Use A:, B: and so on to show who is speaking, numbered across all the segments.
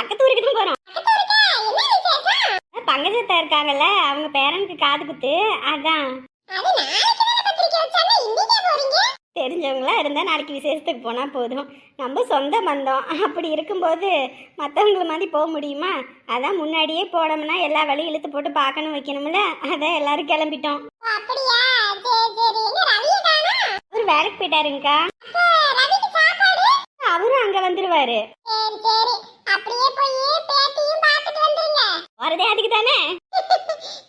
A: பக்கத்து ஊருக்கு தான் போறோம். பங்கஜத்தா இருக்காங்கல்ல அவங்க பேரனுக்கு காது குத்து அதான். தெரிஞ்சவங்களா இருந்தா நாளைக்கு விசேஷத்துக்கு போனா போதும். நம்ம சொந்த பந்தம். அப்படி இருக்கும்போது மற்றவங்கள மாதிரி போக முடியுமா? அதான் முன்னாடியே போனோம்னா எல்லா வேலையும் இழுத்து போட்டு பார்க்கணும் வைக்கணும்ல. அதான் எல்லாரும் கிளம்பிட்டோம். அவர் வேலைக்கு போயிட்டாருங்கக்கா. அவரும் அங்க வந்துருவாரு.
B: அப்படியே போய் பேத்தியும் பார்த்துட்டு வந்துருங்க.
A: வரதே அதுக்கு தானே?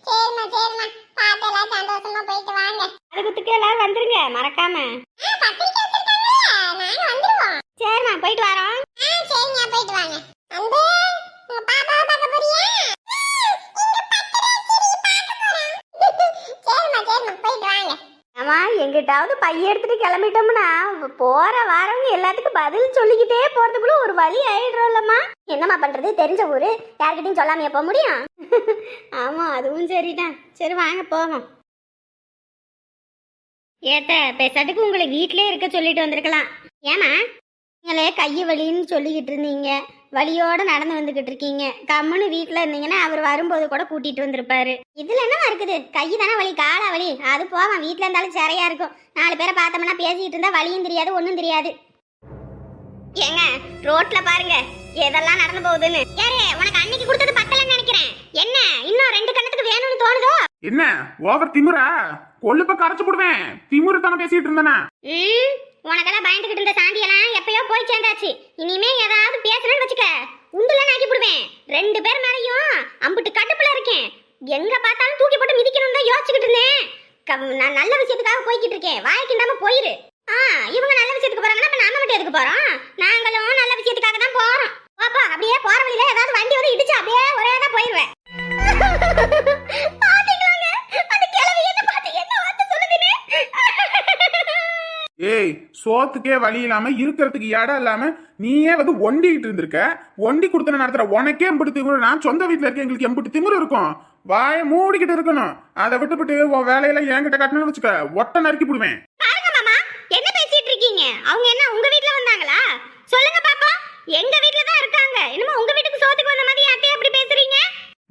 B: சரிம்மா சரிம்மா. பார்த்து எல்லாம் சந்தோஷமா போயிட்டு வாங்க.
A: அது குத்துக்கு எல்லாரும் வந்துருங்க. மறக்காம.
B: பத்திரிக்கை வச்சிருக்காங்கல்ல நாங்க வந்துருவோம்.
A: சரிம்மா போயிட்டு வரோம்.
B: ஆ சரிங்க போயிட்டு வாங்க. அன்பு உங்க பாப்பாவை பார்க்க போறியா?
A: ஆமா எங்கிட்டாவது பைய எடுத்துட்டு கிளம்பிட்டோம்னா போற வாரவங்க எல்லாத்துக்கும் பதில் சொல்லிக்கிட்டே போறதுக்குள்ள ஒரு வழி ஆயிடுறோம்லம்மா. என்னம்மா பண்ணுறது தெரிஞ்ச ஊர். யார்கிட்டையும் சொல்லாமையே போக முடியும்? ஆமாம் அதுவும் சரிதான். சரி வாங்க போவோம். ஏத்த பேசாட்டுக்கு உங்களை வீட்டிலே இருக்க சொல்லிட்டு வந்திருக்கலாம். ஏமா நீங்களே கை வலின்னு சொல்லிக்கிட்டு இருந்தீங்க. வழியோடு நடந்து வந்துக்கிட்டு இருக்கீங்க. கம்முன்னு வீட்டில் இருந்தீங்கன்னா அவர் வரும்போது கூட கூட்டிகிட்டு வந்திருப்பாரு. இதில் என்ன இருக்குது? கை தானே வலி காலா வலி? அது போவான் வீட்டில் இருந்தாலும் சிறையா இருக்கும். நாலு பேரை பார்த்தோம்னா பேசிக்கிட்டு இருந்தால் வலியும் தெரியாது ஒன்றும் தெரியாது. ஏங்க ரோட்ல பாருங்க எதெல்லாம் நடந்து போகுதுன்னு. யாரு உனக்கு அன்னைக்கு கொடுத்தது பத்தலன்னு நினைக்கிறேன். என்ன இன்னும் ரெண்டு கண்ணத்துக்கு வேணும்னு தோணுதோ?
C: என்ன ஓவர் திமுறா? கொள்ளுப்ப கரைச்சு போடுவேன். திமுரு தானே பேசிட்டு இருந்தனா?
A: உனக்கெல்லாம் பயந்துகிட்டு இருந்த சாந்தியெல்லாம் எப்பயோ போய் சேர்ந்தாச்சு. இனிமே ஏதாவது பேசுறேன்னு வச்சுக்க. உண்டுல நாக்கி போடுவேன். ரெண்டு பேர் மேலயும் அம்புட்டு கட்டுப்புல இருக்கேன். எங்க பார்த்தாலும் தூக்கி போட்டு மிதிக்கணும் தான் யோசிச்சுக்கிட்டு இருந்தேன். நான் நல்ல விஷயத்துக்காக போய்கிட்டு இருக்கேன். வாய்க்கு இல்லாம போயிரு.
C: ஏய் சோத்துக்கே வழி இல்லாம இருக்கிறதுக்கு இடம் இல்லாம நீயே வந்து ஒண்டிக்கிட்டு இருந்திருக்க. ஒண்டி கொடுத்தன நடத்துற உனக்கே எம்பிட்டு திமுரு. நான் சொந்த வீட்டுல இருக்க எங்களுக்கு எம்பிட்டு திமுரு இருக்கும். வாயை மூடிக்கிட்டு இருக்கணும். அதை விட்டுவிட்டு உன் வேலையில என்கிட்ட கட்டணும்னு வச்சுக்க ஒட்ட நறுக்கி போடுவேன்.
A: பாருங்க மாமா என்ன பேசிட்டு இருக்கீங்க? அவங்க என்ன உங்க வீட்டுல வந்தாங்களா? சொல்லுங்க பாப்பா எங்க வீட்டுல தான் இருக்காங்க. என்னமோ உங்க வீட்டுக்கு சோத்துக்கு வந்த மாதிரி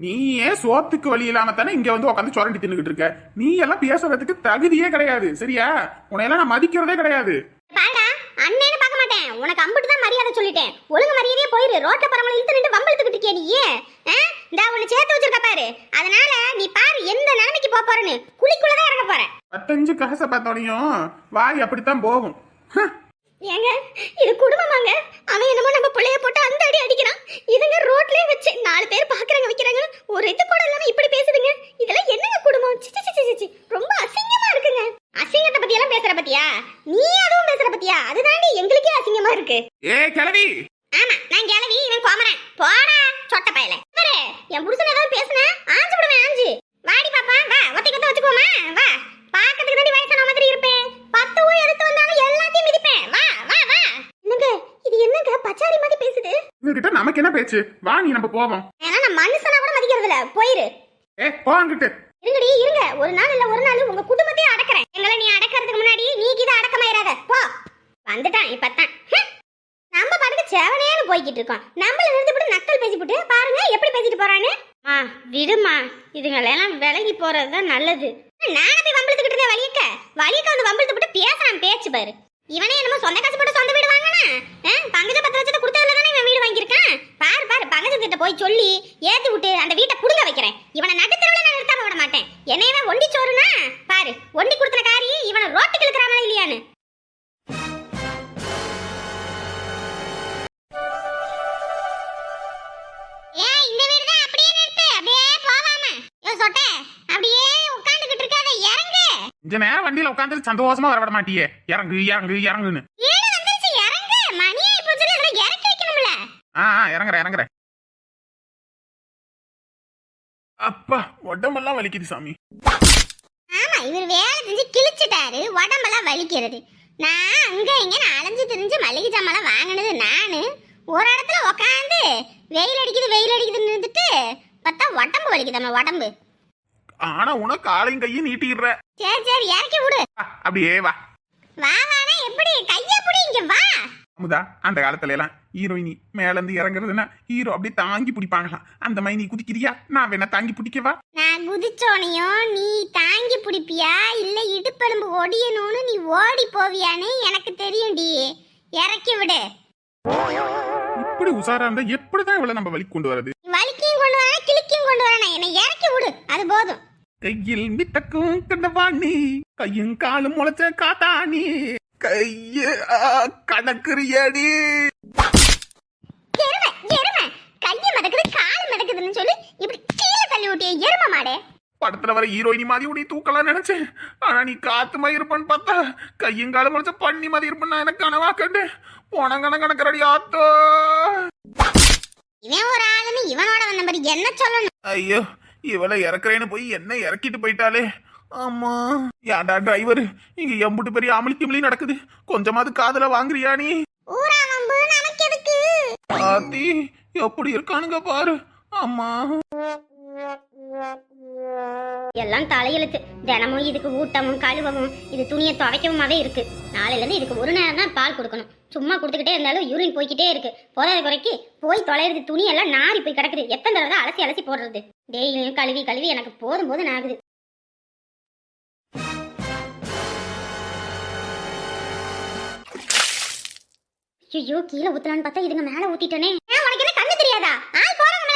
C: நீ ஏன் சோத்துக்கு வழி இல்லாம தானே இங்க வந்து உட்காந்து சுரண்டி தின்னுகிட்டு இருக்க? நீ எல்லாம் பேசுறதுக்கு தகுதியே கிடையாது. சரியா? உன்னையெல்லாம் நான் மதிக்கிறதே கிடையாது.
A: அண்ணேன்னு பார்க்க மாட்டேன். உனக்கு அம்பிட்டு தான் மரியாதை சொல்லிட்டேன். ஒழுங்கு மரியாதையே போயிரு. ரோட்ல பரமல இழுத்து நின்று வம்பிழுத்துக்கிட்டு இருக்கிய நீ? ஆ? இந்தா உன்னை சேர்த்து வச்சிருக்க பாரு. அதனால நீ பாரு எந்த நிலைமைக்கு போப் போறேன்னு. குழிக்குள்ளதான் இறங்க போற
C: பத்தஞ்சு காசை பார்த்தோனையும் வாய் அப்படித்தான் போகும். ஹ்.
A: ஏங்க இது குடும்பமாங்க. அவன் என்னமோ நம்ம பிள்ளைய போட்டு அந்த அடி அடிக்கிறான். இதுங்க ரோட்லயே வச்சு நாலு பேர் பாக்குறாங்க வைக்கிறாங்க. ஒரு இது கூட இல்லாம இப்படி பேசுதுங்க. இதெல்லாம் என்னங்க குடும்பம்? சி, சி, சி, சி, சி. ரொம்ப அசிங்கமா இருக்குங்க. அசிங்கத்தை பத்தி எல்லாம் பேசுற பத்தியா? நீ அதுவும் பேசுற பத்தியா? அதுதாண்டி எங்களுக்கே அசிங்கமா இருக்கு.
C: ஏ கிளவி
A: ஆமா நான் கிளவி இவன் கோமரன். போடா சொட்ட பயல. என் புருஷன் ஏதாவது பேசுன ஆஞ்சு விடுவேன் ஆஞ்சு. வாடி பாப்பா வா ஒத்தி கத்த வச்சுக்கோமா வா. பாக்கிறதுக்கு தாண்டி வயசான மாதிரி இருப்பேன். பத்து ஊர் எடுத்து வந்தாலும் எல்லாத்தையும் மிதிப்பேன். வா வா வா. என்னங்க? இது என்னங்க? பச்சாரி மாதிரி பேசுது.
C: இவங்கிட்ட நமக்கு என்ன பேச்சு? வா நீ நம்ம போவோம்.
A: ஏன்னா நான் மனுஷனா கூட மதிக்கிறது இல்ல போயிரு.
C: ஏ
A: இருங்கடி இருங்க. ஒரு நாள் இல்ல ஒரு நாள் உங்க குடும்பத்தையே அடக்குறேன். எங்களை நீ அடக்கிறதுக்கு முன்னாடி நீ இதை அடக்கமாயிராத. போ. வந்துட்டான் இப்பதான் ஹம். நம்ம பாட்டுக்கு செவனேன்னு போய்கிட்டு இருக்கோம். நம்மள நிறுத்திவிட்டு நக்கல் பேசிவிட்டு பாருங்க எப்படி பேசிட்டு போறான்னு. மா விடுமா. இதுங்களெல்லாம் விலகி போறது தான் நல்லது. நானே போய் வம்பிழுத்துக்கிட்டு இருந்தேன் வலியக்க. வலியக்க வந்து வம்பிழுத்து விட்டு பேசுறான் பேச்சு பாரு. இவனே என்னமோ சொந்த காசு போட்டு சொந்த வீடு வாங்கினா பங்கஜ பத்து லட்சத்தை கொடுத்ததுல தானே இவன் வீடு வாங்கியிருக்கான்? பாரு பாரு பங்கஜத்திட்ட போய் சொல்லி ஏத்தி விட்டு அந்த வீட்டை புடுங்க வைக்கிறேன். இவனை நடுத்தரவுல நான் நிறுத்தாம விட மாட்டேன். என்னையவே ஒண்டி சோறுனா? பாரு ஒண்டி கொடுத்த காரி இவனை ரோட்டுக்கு இழுக்கிறானா இல்லையான்னு. ஏன் இந்த வீடு அப்படியே போகாம. யோ சொட்ட அப்படியே உட்கார்ந்துகிட்டு இருக்காத இறங்கு.
C: கொஞ்ச நேரம் வண்டியில உட்காந்து சந்தோஷமா வர விட மாட்டியே இறங்கு இறங்கு இறங்குன்னு.
A: வீடு வந்துருச்சு? இறங்கு. மணி ஆயி போச்சுல இதெல்லாம் இறக்கி வைக்கணும்ல.
C: ஆ இறங்குறேன் இறங்குறேன். அப்பா உடம்பெல்லாம் வலிக்குது சாமி.
A: ஆமா இவர் வேலை செஞ்சு கிழிச்சிட்டாரு. உடம்பெல்லாம் வலிக்கிறது. நான் அங்க இங்க அலைஞ்சு திரிஞ்சு மளிகை ஜாமான் வாங்கினது நானு. ஒரு இடத்துல உக்காந்து வெயில் அடிக்குது வெயில் அடிக்குதுன்னு இருந்துட்டு பார்த்தா உடம்பு வலிக்குது நம்ம உடம்பு.
C: ஆனா உனக்கு காலையும் கையும் நீட்டிடுற.
A: சரி சரி இறக்கி விடு.
C: அப்படியே வா.
A: வா வானா எப்படி? கைய புடி இங்க வா.
C: முதா அந்த காலத்துல எல்லாம் ஹீரோயினி மேல இருந்து இறங்குறதுன்னா ஹீரோ அப்படியே தாங்கி பிடிப்பாங்களாம். அந்த மாதிரி நீ குதிக்கிறியா? நான் வேணா தாங்கி பிடிக்கவா?
A: நான் குதிச்சோனையும் நீ தாங்கி பிடிப்பியா? இல்ல இடுப்பெலும்பு ஒடியணும்னு நீ ஓடி போவியான்னு எனக்கு தெரியும்டி இறக்கி விடு.
C: இப்படி உசாரா இருந்தா எப்படிதான் இவ்வளவு நம்ம வழி கொண்டு வரது
A: அது போதும்.
C: கையில் மித்தக்கும் கண்டவாணி கையும் காலும் முளைச்ச காத்தாணி. கைய கணக்குறியடி
A: எருமை எருமை. கையை மடக்குது கால் மடக்குதுன்னு சொல்லி இப்படி கீழே தள்ளி விட்டிய எருமை மாடே.
C: படத்துல வர ஹீரோயினி மாதிரி உடைய தூக்கலாம் நினைச்சேன். ஆனா நீ காத்து மாதிரி இருப்பன்னு பார்த்தா கையும் காலும் முளைச்ச பண்ணி மாதிரி இருப்பேன் நான் எனக்கு கனவா கண்டு போனங்கன கணக்கரடி ஆத்தோ.
A: இவன் ஒரு ஆளுன்னு இவனோட வந்த மாதிரி என்ன சொல்லணும்?
C: ஐயோ இவளை இறக்குறேன்னு போய் என்ன இறக்கிட்டு போயிட்டாலே ஆமா யாடா டிரைவர்? இங்க எம்புட்டு பெரிய அமளி கிமளி நடக்குது. கொஞ்சமாவது காதுல வாங்குறியா நீ? ஆத்தி எப்படி இருக்கானுங்க பாரு. ஆமா
A: எல்லாம் தலையெழுத்து. தினமும் இதுக்கு ஊட்டமும் கழுவவும் இது துணியை துவைக்கவுமாவே இருக்கு. நாளையில இருந்து இதுக்கு ஒரு நேரம் தான் பால் கொடுக்கணும். சும்மா கொடுத்துக்கிட்டே இருந்தாலும் யூரின் போய்க்கிட்டே இருக்கு. போதாத குறைக்கு போய் தொலைறது துணி எல்லாம் நாரி போய் கிடக்குது. எத்தனை தடவை தான் அலசி அலசி போடுறது? டெய்லியும் கழுவி கழுவி எனக்கு போதும் போது ஆகுது. ஐயோ கீழே ஊத்தலான்னு பார்த்தா இதுங்க மேல ஊத்திட்டனே. உனக்கு என்ன கண்ணு தெரியாதா? ஆள் போறவங்க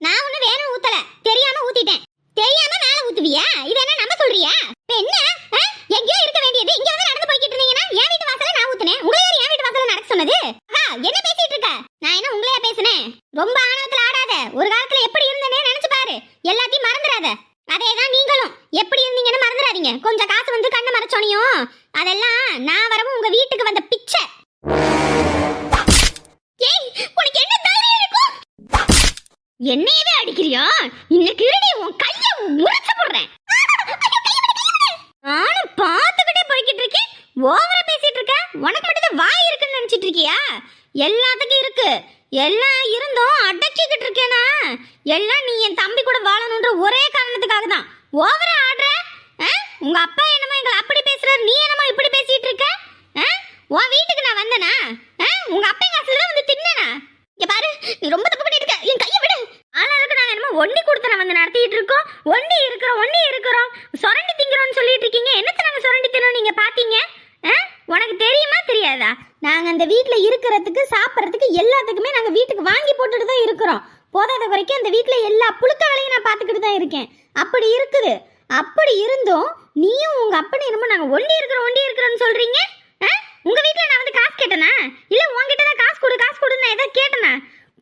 A: நான் ஒண்ணு வேணும் ஊத்தல. தெரியாம ஊத்திட்டேன். தெரியாம மேல ஊத்துவியா? இது என்ன நம்ப சொல்றியா இப்ப என்ன ஆ? எங்கேயோ இருக்க வேண்டியது இங்க வந்து நடந்து போய்கிட்டு இருந்தீங்கன்னா என் வீட்டு வாசல்ல நான் ஊத்துனேன் உங்களை யார் என் வீட்டு வாசல்ல நடக்க சொன்னது அக்கா, என்ன பேசிட்டு இருக்க நான் என்ன உங்களையா பேசுனேன் ரொம்ப ஆணவத்துல ஆடாத ஒரு காலத்துல எப்படி இருந்தேனே நினைச்சு பாரு எல்லாத்தையும் மறந்துடாத அதேதான் நீங்களும் எப்படி இருந்தீங்கன்னு மறந்துடாதீங்க கொஞ்சம் காசு வந்து கண்ணை மறைச்சோனையும் அதெல்லாம் நான் வரவும் உங்க வீட்டுக்கு வந்த பிச்சை ஏய் உனக்கு என்ன தைரியம் இருக்கும் என்னையவே அடிக்கிறியா இன்னைக்கு இருடி உன் கைய முறிச்சு போடுறேன். நானும் பார்த்துக்கிட்டே போய்கிட்டு இருக்கேன். ஓவரா பேசிட்டு இருக்க. உனக்கு மட்டும் வாய் இருக்குன்னு நினைச்சிட்டு இருக்கியா? எல்லாத்துக்கும் இருக்கு. எல்லாம் இருந்தும் அடக்கிக்கிட்டு இருக்கேனா? எல்லாம் நீ என் தம்பி கூட வாழணுன்ற ஒரே காரணத்துக்காக தான். ஓவரா ஆடுற? உங்க அப்பா என்னமோ எங்களை அப்படி பேசுறாரு. நீ என்னமோ இப்படி பேசிட்டு இருக்க? உன் வீட்டுக்கு நான் வந்தேனா? உங்க அப்பா எங்க தான் வந்து தின்னேனா? இங்க பாரு நீ ரொம்ப தப்பு பண்ணிட்டு இருக்க என் கையை விடு ஆனாலுக்கு நாங்க என்னமோ ஒண்டி கொடுத்தன இருக்கோம் ஒண்டி இருக்கிறோம் ஒண்டி இருக்கிறோம். சொரண்டி திங்கிறோம்னு சொல்லிட்டு இருக்கீங்க என்னத்த நாங்க சொரண்டி தினோம் நீங்க பாத்தீங்க? ஆ? உனக்கு தெரியுமா தெரியாதா? நாங்க அந்த வீட்டில் இருக்கிறதுக்கு சாப்பிட்றதுக்கு எல்லாத்துக்குமே நாங்க வீட்டுக்கு வாங்கி போட்டுட்டு தான் இருக்கிறோம். போதாத வரைக்கும் அந்த வீட்டில் எல்லா புழுக்க வேலையும் நான் பார்த்துக்கிட்டு தான் இருக்கேன். அப்படி இருக்குது. அப்படி இருந்தும் நீயும் உங்க அப்பனும் என்னமோ நாங்க ஒண்டி இருக்கிறோம் ஒண்டி இருக்கிறோம்னு சொல்றீங்க? ஆ? உங்க வீட்ல நான் வந்து காசு கேட்டேனா? இல்ல உங்ககிட்ட தான் காசு கொடு காசு கொடுன்னு நான் ஏதாவது கேட்டேனா?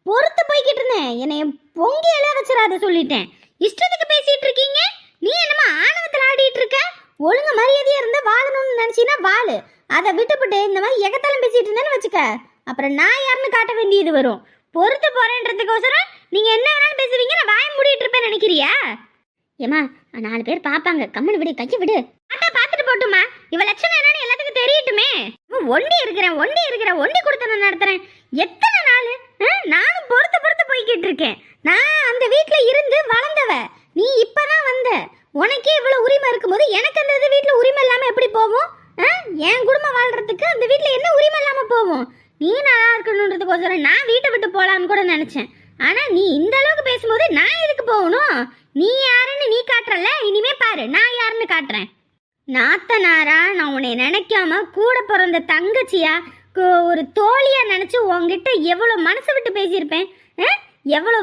A: பொறுத்து போய்கிட்டு இருந்தேன். என்னை பொங்கி எல்லாம் வச்சிடாத சொல்லிட்டேன். இஷ்டத்துக்கு பேசிட்டு இருக்கீங்க? நீ என்னமா ஆணவத்தில் ஆடிட்டு இருக்க? ஒழுங்கு மரியாதையா இருந்தா வாழணும்னு நினைச்சீன்னா வாழு. அதை விட்டுப்புட்டு இந்த மாதிரி எகத்தாலும் பேசிட்டு இருந்தேன்னு வச்சுக்க. அப்புறம் நான் யாருன்னு காட்ட வேண்டியது வரும். பொறுத்து போறேன்றதுக்கோசரம் நீங்க என்ன வேணாலும் பேசுவீங்க நான் வாய் மூடிட்டு இருப்பேன் நினைக்கிறியா? ஏமா நாலு பேர் பாப்பாங்க. கம்மன் விடு கையை விடு. ஆட்டா பாத்துட்டு போட்டுமா. இவ லட்சணம் என்னன்னு எல்லாத்துக்கும் தெரியட்டுமே. ஒண்டி இருக்கிறேன் ஒண்டி இருக்கிறேன் ஒண்டி நான் நடத்துறேன். எத்தனை நாள் ஆ? நானும் பொறுத்து பொறுத்து போய்கிட்டு இருக்கேன் நான் அந்த வீட்ல இருந்து வளர்ந்தவ நீ இப்பதான் வந்த உனக்கே இவ்வளவு உரிமை இருக்கும்போது எனக்கு அந்த இது வீட்ல உரிமை இல்லாம எப்படி போகும் ஆ? என் குடும்பம் வாழ்றதுக்கு அந்த வீட்ல என்ன உரிமை இல்லாம போகும் நீ நல்லா இருக்கணுன்றதுக்கோசரம் நான் வீட்டை விட்டு போலான்னு கூட நினைச்சேன் ஆனா நீ இந்த அளவுக்கு பேசும்போது நான் எதுக்கு போகணும் நீ யாருன்னு நீ காட்டுறல இனிமே பாரு நான் யாருன்னு காட்டுறேன். நாத்தனாரா நான் உன்னை நினைக்காம கூட பிறந்த தங்கச்சியா? ஒரு தோழியா நினைச்சு உங்ககிட்ட எவ்வளோ மனசு விட்டு பேசியிருப்பேன்? ஆ?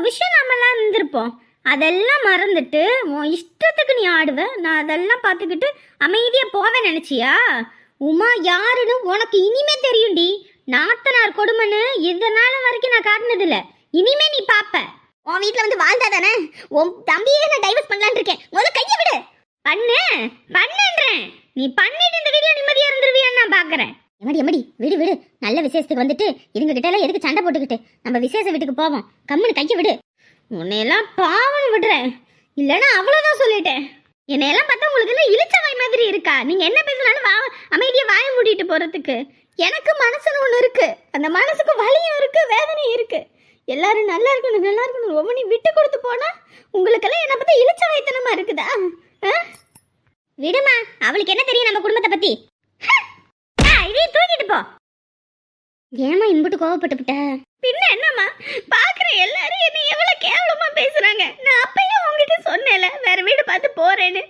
A: விஷயம் நம்மலாம் இருந்திருப்போம். அதெல்லாம் மறந்துட்டு உன் இஷ்டத்துக்கு நீ ஆடுவ. நான் அதெல்லாம் பார்த்துக்கிட்டு அமைதியாக போவேன் நினைச்சியா? உமா யாருன்னு உனக்கு இனிமே தெரியும்டி. நாத்தனார் கொடுமைன்னு இந்த நாள் வரைக்கும் நான் காட்டினதில்ல. இனிமே நீ பாப்ப உன் வீட்டில் வந்து வாழ்ந்தா தானே உன் தம்பியே நான் டைவர்ஸ் பண்ணலான் இருக்கேன் முதல்ல கையை விடு பண்ணு பண்ணுன்றேன் நீ பண்ணிட்டு இந்த வீடியோ நிம்மதியா இருந்துருவியான்னு நான் பாக்குறேன் எமடி எமடி விடு விடு நல்ல விசேஷத்துக்கு வந்துட்டு இதுங்க கிட்ட எல்லாம் எதுக்கு சண்டை போட்டுக்கிட்டு? நம்ம விசேஷ வீட்டுக்கு போவோம். கம்முன்னு கையை விடு. உன்னையெல்லாம் பாவம் விடுறேன். இல்லைன்னா அவ்வளோதான் சொல்லிட்டேன். என்னையெல்லாம் பார்த்தா உங்களுக்கு எல்லாம் இழிச்ச வாய் மாதிரி இருக்கா? நீங்க என்ன பேசினாலும் வா அமைதியா வாய மூடிட்டு போறதுக்கு எனக்கு மனசுன்னு ஒன்று இருக்கு. அந்த மனசுக்கு வலியும் இருக்கு வேதனையும் இருக்கு. எல்லாரும் நல்லா இருக்கணும் நல்லா இருக்கணும். ஒவ்வொன்றையும் விட்டு கொடுத்து போனா உங்களுக்கெல்லாம் என்ன பார்த்தா இழிச்ச வயத்தனமா இருக்குதா? ஆ? விடுமா அவளுக்கு என்ன தெரியும் நம்ம குடும்பத்தை பத்தி? இதையும் தூக்கிட்டு போ. ஏமா இம்புட்டு கோவப்பட்டுப்பிட்ட? பின்ன என்னம்மா? பாக்குற எல்லாரும் என்ன எவ்வளவு கேவலமா பேசுறாங்க. நான் அப்பயே உங்ககிட்ட சொன்னேன்ல வேற வீடு பார்த்து போறேன்னு.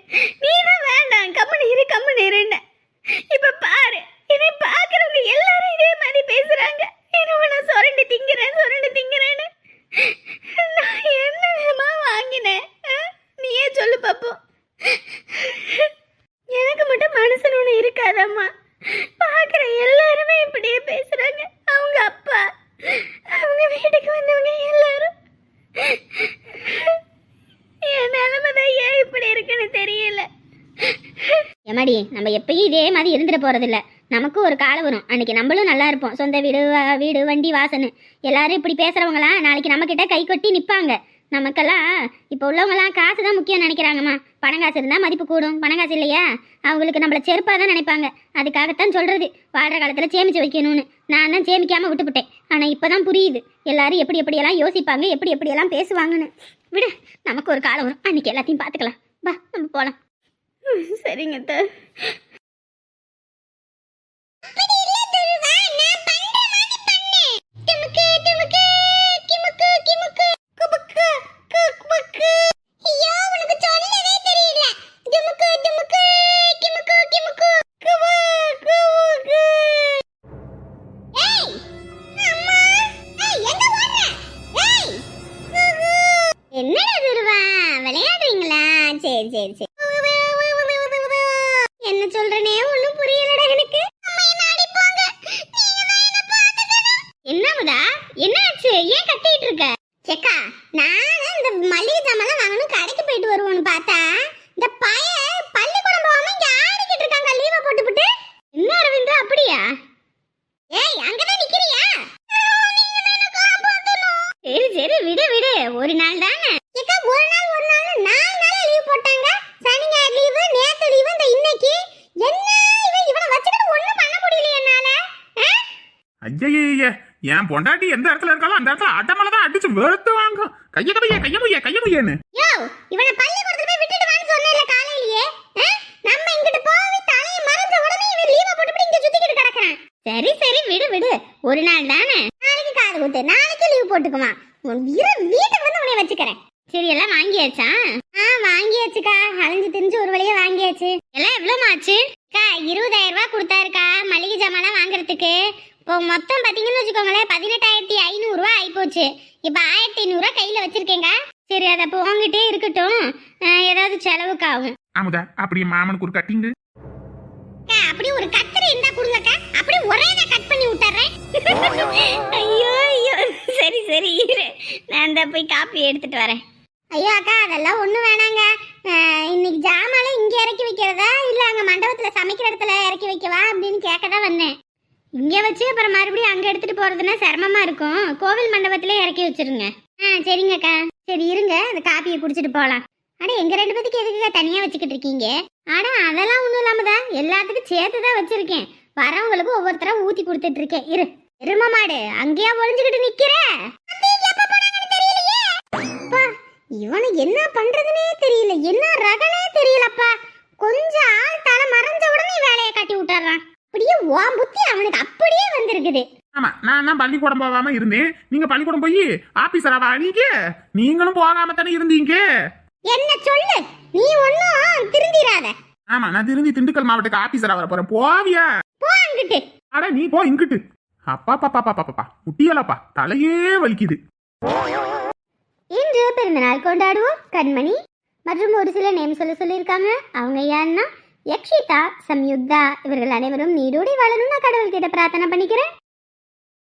A: நீ தான் வேண்டாம் கம்முனு இரு கம்முனு இருன்னு. இப்ப பாரு என்னை பாக்குறவங்க எல்லாரும் இதே மாதிரி பேசுறாங்க என்ன நான் சுரண்டி திங்கிறேன் சுரண்டி திங்கிறேன்னு நான் என்ன விதமா வாங்கினேன் ஆ? நீயே சொல்லு பாப்போம் எனக்கு மட்டும் மனசுன்னு ஒன்று இருக்காதம்மா பார்க்குற எல்லாருமே இப்படியே பேசுறாங்க அவங்க அப்பா அவங்க வீட்டுக்கு வந்தவங்க எல்லாரும் என் நிலைமை தான் ஏன் இப்படி இருக்குன்னு தெரியல எமாடி நம்ம எப்பயும் இதே மாதிரி இருந்துட போறதில்ல. நமக்கும் ஒரு காலம் வரும். அன்றைக்கி நம்மளும் நல்லா இருப்போம். சொந்த வீடு வீடு வண்டி வாசனு எல்லாரும் இப்படி பேசுகிறவங்களாம் நாளைக்கு நம்மக்கிட்ட கை கொட்டி நிற்பாங்க நமக்கெல்லாம் இப்போ உள்ளவங்கலாம் காசு தான் முக்கியம் நினைக்கிறாங்கம்மா. பணம் காசு இருந்தால் மதிப்பு கூடும். பணம் காசு இல்லையா? அவங்களுக்கு நம்மளை செருப்பாக தான் நினைப்பாங்க. அதுக்காகத்தான் சொல்கிறது வாழ்கிற காலத்தில் சேமித்து வைக்கணும்னு. நான் தான் சேமிக்காமல் விட்டுவிட்டேன் ஆனால் இப்போ தான் புரியுது. எல்லாரும் எப்படி எப்படியெல்லாம் யோசிப்பாங்க எப்படி எப்படியெல்லாம் பேசுவாங்கன்னு. விடு நமக்கு ஒரு காலம் வரும். அன்னைக்கு எல்லாத்தையும் பார்த்துக்கலாம் வா நம்ம போகலாம் சரிங்க என்னடா துருவா விளையாடுறீங்களா? சரி சரி சரி. என்ன சொல்றனே
B: ஒன்னும் புரியல.
A: சரி விடு விடு. ஒரு நாள் தானே?
B: ஒரு நாள் ஒரு நாள். நாலு நாள் லீவ் போட்டாங்க. சனி ஞாயிறு லீவு நேத்து லீவு இந்த இன்னைக்கு. என்ன இவன் இவனை வச்சுக்கிட்டு ஒண்ணும் பண்ண முடியல என்னால?
C: ஐயய்ய என் பொண்டாட்டி எந்த இடத்துல இருக்காலும் அந்த இடத்துல அட்டமலை தான் அடிச்சு வெறுத்து வாங்கும். கைய கைய கைய முய்ய கைய முய்யன்னு
B: யோ இவனை பள்ளிக்கூடத்துல போய் விட்டுட்டு வான்னு சொன்னேன்ல காலையிலேயே? நம்ம இங்கிட்டு போய் தலையை மறைஞ்ச உடனே இவன் லீவை போட்டுவிட்டு இங்க சுத்திக்கிட்டு கிடக்குறான்.
A: சரி சரி விடு விடு. ஒரு நாள் தானே?
B: நாளைக்கு காது குத்து. நாளைக்கு லீவ் போட்டுக்குவான். உன் இரு வீட்டுக்கு வந்து உன்னை வச்சுக்கிறேன்.
A: சரி எல்லாம் வாங்கியாச்சா?
B: ஆ வாங்கியாச்சுக்கா. அலைஞ்சு திரிஞ்சு ஒரு வழியா வாங்கியாச்சு.
A: எல்லாம் எவ்வளோமா ஆச்சு
B: அக்கா இருபதாயிரம் ரூபாய் கொடுத்தாருக்கா மளிகை ஜாமான்லாம் வாங்குறதுக்கு. இப்போ மொத்தம் பார்த்தீங்கன்னு வச்சுக்கோங்களேன் பதினெட்டாயிரத்தி ஐநூறுரூவா ஆயிப்போச்சு. இப்போ ஆயிரத்தி ஐநூறுரூவா கையில் வச்சிருக்கேங்க.
A: சரி அதை போங்கிட்டே இருக்கட்டும். ஏதாவது செலவுக்கு ஆகும்.
C: ஆமுதா அப்படியே மாமனுக்கு ஒரு கட்டிங்கு.
B: அப்படியே ஒரு கத்திரி இருந்தா கொடுங்கக்கா அப்படியே ஒரே நான் கட் பண்ணி விட்டுறேன்.
A: ஐயோ ஐயோ. சரி சரி இரு. நான் இந்த போய் காப்பி எடுத்துட்டு வரேன்.
B: ஐயோ அக்கா அதெல்லாம் ஒன்றும் வேணாங்க. இன்னைக்கு ஜாமான் இங்கே இறக்கி வைக்கிறதா? இல்லை அங்கே மண்டபத்தில் சமைக்கிற இடத்துல இறக்கி வைக்கவா அப்படின்னு கேட்க தான் வந்தேன்.
A: இங்கே வச்சு அப்புறம் மறுபடியும் அங்கே எடுத்துட்டு போறதுன்னா சிரமமா இருக்கும். கோவில் மண்டபத்திலே இறக்கி வச்சிருங்க.
B: ஆ சரிங்கக்கா
A: சரி இருங்க. அந்த காப்பியை குடிச்சிட்டு போகலாம்
B: அட எங்க ரெண்டு பேத்துக்கு எதுக்குக்கா தனியாக வச்சுக்கிட்டு இருக்கீங்க?
A: அட அதெல்லாம் ஒன்றும் இல்லாம தான் எல்லாத்துக்கும் சேர்த்து தான் வச்சிருக்கேன். வரவங்களுக்கு ஒவ்வொருத்தரா ஊத்தி கொடுத்துட்டு இருக்கேன். இரு. எரும மாடு அங்கேயா ஒளிஞ்சுக்கிட்டு நிக்கிற?
B: அப்பா என்ன பண்றதுனே தெரியல. என்ன ரகனே தெரியலப்பா. கொஞ்சம் ஆள் தலை மறைஞ்ச உடனே வேலையை காட்டி விட்டுறான். அப்படியே ஓம் புத்தி அவனுக்கு அப்படியே வந்திருக்குது.
C: ஆமா நான் தான் பள்ளிக்கூடம் போகாம இருந்தேன். நீங்க பள்ளிக்கூடம் போய் ஆபீசராவா நீங்க? நீங்களும் போகாம தானே இருந்தீங்க?
B: என்ன சொல்லு? நீ ஒன்னும் திருந்திராத.
C: ஆமா நான் திரும்பி திண்டுக்கல் மாவட்டத்துக்கு ஆபீசரா வர போறேன். போவியா?
B: போ அங்கிட்டு.
C: அட நீ போ இங்கிட்டு. அப்பா பாப்பா பாப்பா பாப்பா முட்டியலப்பா. தலையே வலிக்குது.
A: இன்று பிறந்தநாள் கொண்டாடுவோம் கண்மணி? மற்றும் ஒரு சில நேம் சொல்ல சொல்லியிருக்காங்க. அவங்க யாருன்னா யக்ஷிதா சம்யுக்தா. இவர்கள் அனைவரும் நீடோடி வாழணும் நான் கடவுள்கிட்ட பிரார்த்தனை பண்ணிக்கிறேன்.